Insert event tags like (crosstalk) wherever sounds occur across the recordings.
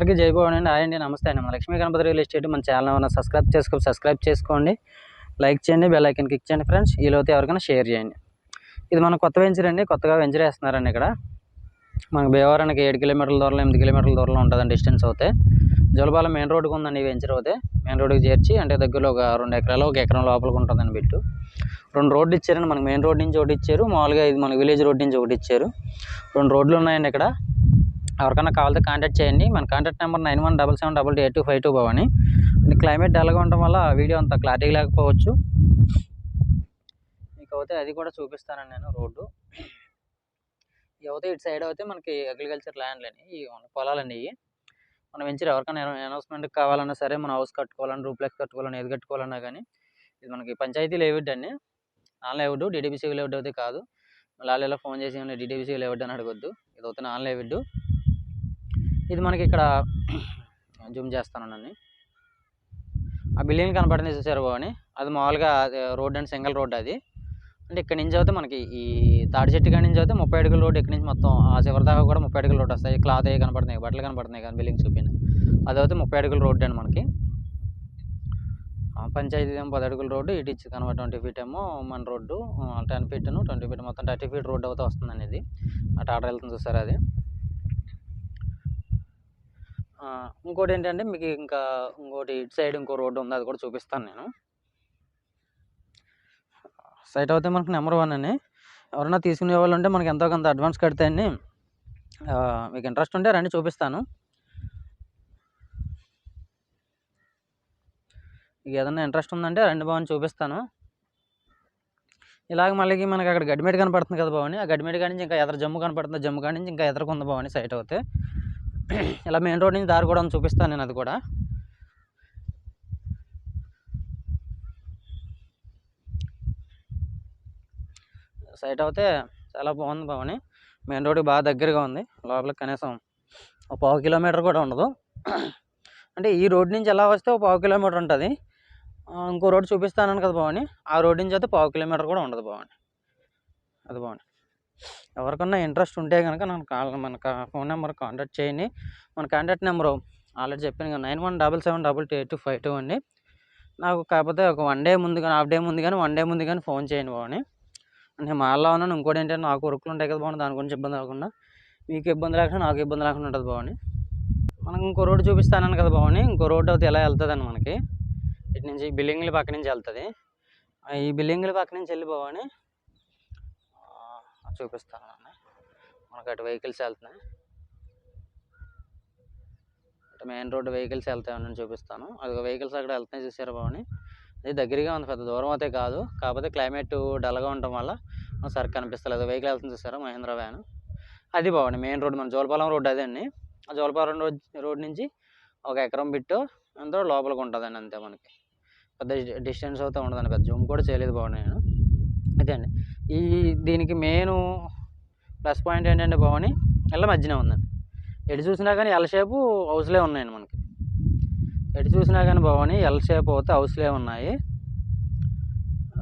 అందరికీ జై భవన్ హాయ్ అండి నమస్తే అండి. మన లక్ష్మీ గణపతి రియల్ ఎస్టేట్ మన ఛానల్ ఉన్న సబ్స్క్రైబ్ చేసుకో సబ్స్క్రైబ్ చేసుకోండి. లైక్ చేయండి బెల్ ఐకన్ క్లిక్ చేయండి ఫ్రెండ్స్. ఈలోతే ఎవరికైనా షేర్ చేయండి. ఇది మన కొత్త వెంచర్ అండి. కొత్తగా వెంచర్ వేస్తున్నారండి ఇక్కడ. మనకు భీమవరానికి ఏడు కిలోమీటర్ల దూరంలో ఎనిమిది కిలోమీటర్ల దూరంలో ఉంటుందండి డిస్టెన్స్ అవుతే. జోలపాలెం మెయిన్ రోడ్డుకు ఉందండి ఈ వెంచర్ అవుతే మెయిన్ రోడ్డుకి చేర్చి అంటే దగ్గరలో ఒక రెండు ఎకరాలు ఒక ఎకరం లోపలికి ఉంటుందండి బిట్టు. రెండు రోడ్లు ఇచ్చారండి. మనకి మెయిన్ రోడ్ నుంచి ఒకటి ఇచ్చారు. మామూలుగా ఇది మన విలేజ్ రోడ్ నుంచి ఒకటి ఇచ్చారు. రెండు రోడ్లు ఉన్నాయండి ఇక్కడ. ఎవరికైనా కావాలితే కాంటాక్ట్ చేయండి. మన contact number nine one double seven double eight two five two Bhavani. Climate డల్గా ఉండటం వల్ల వీడియో అంత క్లారిటీ లేకపోవచ్చు. మీకు అయితే అది కూడా చూపిస్తానండి నేను రోడ్డు. ఇవి అయితే ఇటు సైడ్ అయితే మనకి అగ్రికల్చర్ ల్యాండ్లు ఈ పొలాలండి ఇవి. మనం వెంచర్ ఎవరికైనా అనౌన్స్మెంట్కి కావాలన్నా సరే మనం హౌస్ కట్టుకోవాలన్నా రూప్లెక్స్ కట్టుకోవాలన్నా ఏది కట్టుకోవాలన్నా కానీ ఇది మనకి పంచాయతీ లేవుడ్ అండి. నాన్ లేవుడ్ డిడిబిసి లేవుడ్ అయితే కాదు. మళ్ళీ ఇలా ఫోన్ చేసి డిడిబిసి లేవుడ్ అని అడగొద్దు. ఇది అయితే నాన్ లేవుడ్ ఇది మనకి ఇక్కడ జూమ్ చేస్తానండి ఆ బిల్డింగ్ కనపడింది చూసారు బాబు అది మామూలుగా రోడ్ అండ్ సింగిల్ రోడ్ అది. అంటే ఇక్కడ నుంచి అయితే మనకి ఈ తాడి చెట్టు కాడి నుంచి అయితే ముప్పై అడుగుల రోడ్ ఇక్కడ నుంచి మొత్తం ఆ చివరి దాకా కూడా ముప్పై అడుగుల రోడ్ వస్తాయి. క్లాత్ అయ్యి కనపడుతున్నాయి బట్టలు కనపడుతున్నాయి కానీ బిల్డింగ్ చూపిన. అదైతే ముప్పై అడుగుల రోడ్ అండి మనకి. పంచాయతీ ఏమో పది అడుగుల రోడ్డు ఇటు ఇచ్చి కనబడి ట్వంటీ ఫీట్ ఏమో మన road ten feet twenty feet మొత్తం థర్టీ ఫీట్ రోడ్ అయితే వస్తుందండి ఇది. అటు ఆర్డర్ వెళ్తుంది చూసారు అది. ఇంకోటి ఏంటంటే మీకు ఇంకా ఇంకోటి ఇటు సైడ్ ఇంకో రోడ్డు ఉంది అది కూడా చూపిస్తాను నేను. సైట్ అయితే మనకు నెంబర్ వన్ అని ఎవరైనా తీసుకునే వాళ్ళు ఉంటే మనకి ఎంతో కొంత అడ్వాన్స్ కడితేయండి మీకు ఇంట్రెస్ట్ ఉంటే రండి చూపిస్తాను. మీకు ఏదైనా ఇంట్రెస్ట్ ఉందంటే రండి బావని చూపిస్తాను. ఇలాగ మళ్ళీ మనకి అక్కడ గడిమేట కనపడుతుంది కదా బావని ఆ గడిమేట కాడి నుంచి ఇంకా ఎదర జమ్ము కనపడుతుంది జమ్ము కాడి నుంచి ఇంకా ఎదరకు భవని సైట్ అవుతే. (clears throat) ఇలా మెయిన్ రోడ్ నుంచి దారి కూడా చూపిస్తాను నేను అది కూడా. సైట్ అయితే చాలా బాగుంది బావని మెయిన్ రోడ్కి బాగా దగ్గరగా ఉంది. లోపల కనీసం ఒక పావు కిలోమీటర్ కూడా ఉండదు. (clears throat) అంటే ఈ రోడ్ నుంచి ఎలా వస్తే ఒక పావు కిలోమీటర్ ఉంటుంది. ఇంకో రోడ్ చూపిస్తాను కదా బావని ఆ రోడ్ నుంచి అయితే పావు కిలోమీటర్ కూడా ఉండదు బావని అది బాగుంది. ఎవరికన్నా ఇంట్రెస్ట్ ఉంటే కనుక నన్ను కాల్ మన ఫోన్ నెంబర్ కాంటాక్ట్ చేయండి. మన కాంటాక్ట్ నెంబరు ఆల్రెడీ చెప్పాను కదా nine one double seven double two eight two five two అండి. నాకు కాకపోతే ఒక వన్ డే ముందు కానీ హాఫ్ డే ముందు కానీ వన్ డే ముందు కానీ ఫోన్ చేయండి బాగుని అంటే మాల్లో ఉన్నాను ఇంకోటి ఏంటంటే నాకు వర్క్లు ఉంటాయి కదా బాగుంది దాని గురించి ఇబ్బంది లేకుండా. మీకు ఇబ్బంది లేకుండా నాకు ఇబ్బంది లేకుండా ఉంటుంది బాగుని మనకు ఇంకో రోడ్డు చూపిస్తానని కదా బావని ఇంకో రోడ్డు అయితే ఎలా వెళ్తుందని మనకి? ఇటు నుంచి బిల్డింగ్ల పక్క నుంచి వెళ్తుంది. ఈ బిల్డింగ్ల పక్క నుంచి వెళ్ళి బాగుని చూపిస్తాను అన్న. మనకు అటు వెహికల్స్ వెళ్తున్నాయి. అటు మెయిన్ రోడ్ వెహికల్స్ వెళ్తాయని చూపిస్తాను. అది వెహికల్స్ అక్కడ వెళ్తున్నాయి చూసారు బాబుని? అది దగ్గరగా ఉంది పెద్ద దూరం అయితే కాదు. కాకపోతే క్లైమేట్ డల్గా ఉండటం వల్ల మనకు సరిగ్గా కనిపిస్తలేదు. వెహికల్ వెళ్తుంది చూసారా మహేంద్ర వ్యాన్. అది బాగుంది మెయిన్ రోడ్ మన జోలపాలెం రోడ్ అదే అండి. ఆ జోలపాలెం రోడ్ రోడ్ నుంచి ఒక ఎకరం బిట్టు అంతా లోపలికి ఉంటుందండి అంతే మనకి. పెద్ద డిస్టెన్స్ అయితే ఉండదండి పెద్ద జూమ్ కూడా చేయలేదు బాగుంది నేను. అదే అండి. ఈ దీనికి మెయిన్ ప్లస్ పాయింట్ ఏంటంటే భవని ఎల్ల మధ్యనే ఉందండి. ఎటు చూసినా కానీ ఎల్ షేపు హౌస్లే ఉన్నాయండి మనకి. ఎటు చూసినా కానీ భవని ఎల్ షేప్ అయితే హౌస్లే ఉన్నాయి.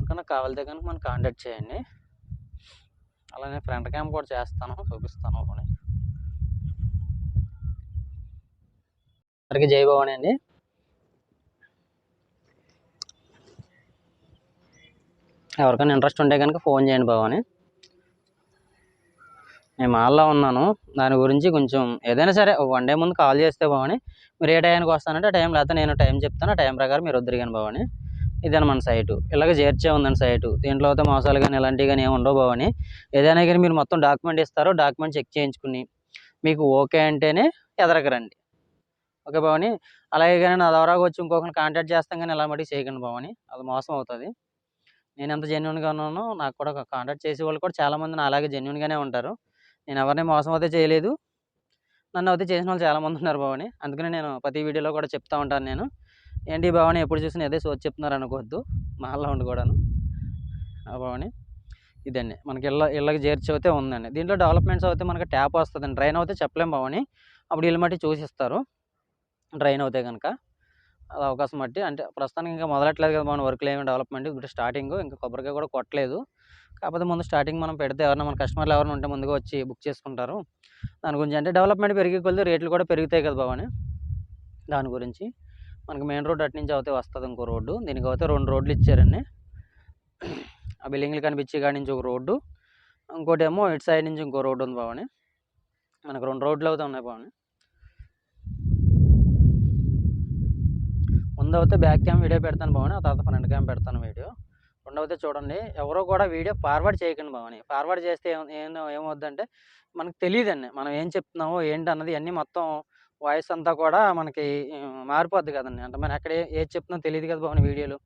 కనుక కావాలితే కనుక మనం కాంటాక్ట్ చేయండి. అలానే ఫ్రంట్ క్యామ్ కూడా చేస్తాను చూపిస్తాను అందరికీ జై భవాని అండి. ఎవరికైనా ఇంట్రెస్ట్ ఉంటే కనుక ఫోన్ చేయండి భవాని. నేను మాల్లో ఉన్నాను. దాని గురించి కొంచెం ఏదైనా సరే వన్ డే ముందు కాల్ చేస్తే బాగుని మీరు ఏ టైంకి వస్తానంటే ఆ టైం లేకపోతే నేను టైం చెప్తాను. ఆ టైం ప్రకారం మీరు వద్దరిగాను భవాని. ఇదే మన సైటు ఇలాగ చేర్చే ఉందండి సైటు దీంట్లో అయితే మోసాలు కానీ ఇలాంటివి కానీ ఏమి ఉండవు భవాని. ఏదైనా కానీ మీరు మొత్తం డాక్యుమెంట్ ఇస్తారో. డాక్యుమెంట్ చెక్ చేయించుకుని మీకు ఓకే అంటేనే ఎదరకరండి ఓకే భవాని? అలాగే కానీ నా ద్వారా వచ్చి ఇంకొకరిని కాంటాక్ట్ చేస్తాం కానీ ఇలా మటుకు చేయకండి భవాని. అది మోసం అవుతుంది. నేను ఎంత జెన్యున్గా ఉన్నానో నాకు కూడా కాంటాక్ట్ చేసే వాళ్ళు కూడా చాలామంది నా అలాగే జెన్యున్గానే ఉంటారు. నేను ఎవరిని మోసం అయితే చేయలేదు. నన్ను అయితే చేసిన వాళ్ళు చాలామంది ఉన్నారు భవాని. అందుకనే నేను ప్రతి వీడియోలో కూడా చెప్తా ఉంటాను నేను. ఏంటి భవాని ఎప్పుడు చూసినా అదే సోచి చెప్తున్నారు అనుకోవద్దు. మాల్లో ఉండి కూడాను ఆ ఇదండి. మనకి ఇళ్ళ ఇళ్ళకి చేర్చి అయితే ఉందండి. దీంట్లో డెవలప్మెంట్స్ అయితే మనకి ట్యాప్ వస్తుందండి. డ్రైన్ అయితే చెప్పలేం భవాని. అప్పుడు ఇల్లు మట్టి చూసిస్తారు. డ్రైన్ అవుతే కనుక అది అవకాశం బట్టి అంటే ప్రస్తుతానికి ఇంకా మొదలట్లేదు కదా మన వర్క్లు ఏమి డెవలప్మెంట్. ఇప్పుడు స్టార్టింగ్ ఇంకా కొబ్బరికాయ కూడా కొట్టలేదు. కాకపోతే ముందు స్టార్టింగ్ మనం పెడితే ఎవరైనా మన కస్టమర్లు ఎవరైనా ఉంటే ముందుగా వచ్చి బుక్ చేసుకుంటారు. దాని గురించి అంటే డెవలప్మెంట్ పెరిగే కొద్ది రేట్లు కూడా పెరుగుతాయి కదా భవాని. దాని గురించి మనకి మెయిన్ రోడ్ అటు నుంచి అవుతే వస్తుంది ఇంకో రోడ్డు. దీనికి అయితే రెండు రోడ్లు ఇచ్చారండి. ఆ బిల్డింగ్లు కనిపించే కాడి నుంచి ఒక రోడ్డు. ఇంకోటి ఏమో ఇటు సైడ్ నుంచి ఇంకో రోడ్డు ఉంది బావని మనకు రెండు రోడ్లు అవుతా ఉన్నాయి బావని ముందు బ్యాక్ క్యామ్ వీడియో పెడతాను భవని ఆ తర్వాత ఫ్రంట్ క్యామ్ పెడతాను వీడియో. రెండవది చూడండి ఎవరో కూడా వీడియో ఫార్వర్డ్ చేయకండి భవని. ఫార్వర్డ్ చేస్తే ఏం ఏమవుద్దంటే మనకు తెలియదండి మనం ఏం చెప్తున్నామో ఏంటి అన్నది అన్నీ మొత్తం వాయిస్ అంతా కూడా మనకి మారిపోద్ది కదండి. అంటే మనం ఎక్కడ ఏ- ఏది చెప్తున్నా తెలియదు కదా బావని వీడియోలు.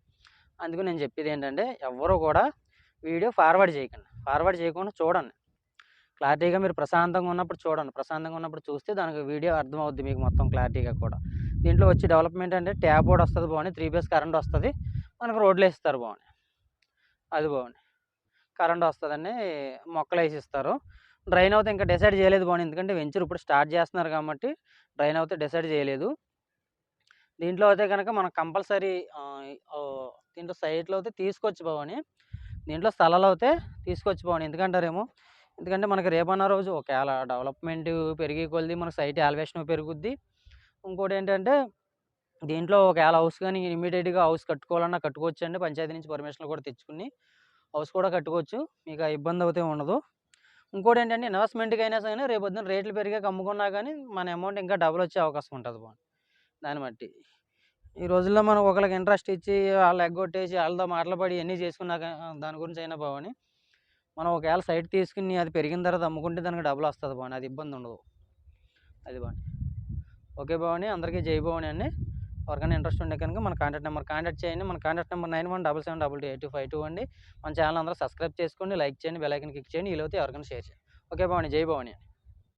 అందుకు నేను చెప్పేది ఏంటంటే ఎవరు కూడా వీడియో ఫార్వర్డ్ చేయకండి. ఫార్వర్డ్ చేయకుండా చూడండి. క్లారిటీగా మీరు ప్రశాంతంగా ఉన్నప్పుడు చూడండి. ప్రశాంతంగా ఉన్నప్పుడు చూస్తే దానికి వీడియో అర్థమవుద్ది మీకు మొత్తం క్లారిటీగా కూడా. దీంట్లో వచ్చి డెవలప్మెంట్ అంటే ట్యాప్ కూడా వస్తుంది బాగుంది త్రీ బేస్ కరెంట్ వస్తుంది. మనకు రోడ్లు వేస్తారు బాగుంది అది బాగుంది కరెంట్ వస్తుందండి మొక్కలు వేసి ఇస్తారు. డ్రైన్ అవుతే ఇంకా డిసైడ్ చేయలేదు బాగుంది ఎందుకంటే వెంచర్ ఇప్పుడు స్టార్ట్ చేస్తున్నారు కాబట్టి డ్రైన్ అవుతే డిసైడ్ చేయలేదు. దీంట్లో అయితే కనుక మనం కంపల్సరీ దీంట్లో సైట్లో అయితే తీసుకొచ్చి పోవని దీంట్లో స్థలాలు అయితే తీసుకొచ్చి పోవని ఎందుకంటారేమో? ఎందుకంటే మనకి రేపన్న రోజు ఒకవేళ డెవలప్మెంట్ పెరిగే కొలిది మనకు సైట్ ఎలివేషన్ పెరుగుద్ది. ఇంకోటి ఏంటంటే దీంట్లో ఒకవేళ హౌస్ కానీ ఇమీడియట్గా హౌస్ కట్టుకోవాలన్నా కట్టుకోవచ్చు అండి పంచాయతీ నుంచి పర్మిషన్ కూడా తెచ్చుకుని హౌస్ కూడా కట్టుకోవచ్చు. మీకు ఇబ్బంది అవుతే ఉండదు. ఇంకోటి ఏంటంటే ఇన్వెస్ట్మెంట్కి అయినా సరే రేపు పొద్దున్న రేట్లు పెరిగాక అమ్ముకున్నా కానీ మన అమౌంట్ ఇంకా డబుల్ వచ్చే అవకాశం ఉంటుంది బాగుంది దాన్ని బట్టి. ఈ రోజుల్లో మనం ఒకరికి ఇంట్రెస్ట్ ఇచ్చి వాళ్ళు ఎగ్గొట్టేసి వాళ్ళతో మాట్లాడి ఎన్ని చేసుకున్నాక దాని గురించి అయినా బావని మనం ఒకవేళ సైట్ తీసుకుని అది పెరిగిన తర్వాత అమ్ముకుంటే దానికి డబ్బులు వస్తుంది బాగుంది అది ఇబ్బంది ఉండదు. అది బాగుంది ఓకే బావని అందరికీ జై భవాని అండి. ఎవరికైనా ఇంట్రెస్ట్ ఉంటే కనుక మన కాంటాక్ట్ నెంబర్ కాంటాక్ట్ చేయండి. మన contact number nine one double seven double two eight five two అండి. మన ఛానల్ అందరూ సబ్స్క్రైబ్ చేసుకోండి లైక్ చేయండి బెల్ ఐకన్ క్లిక్ చేయండి. వీలైతే ఎవరికైనా షేర్ చేయండి. ఓకే భవాని జై భవాని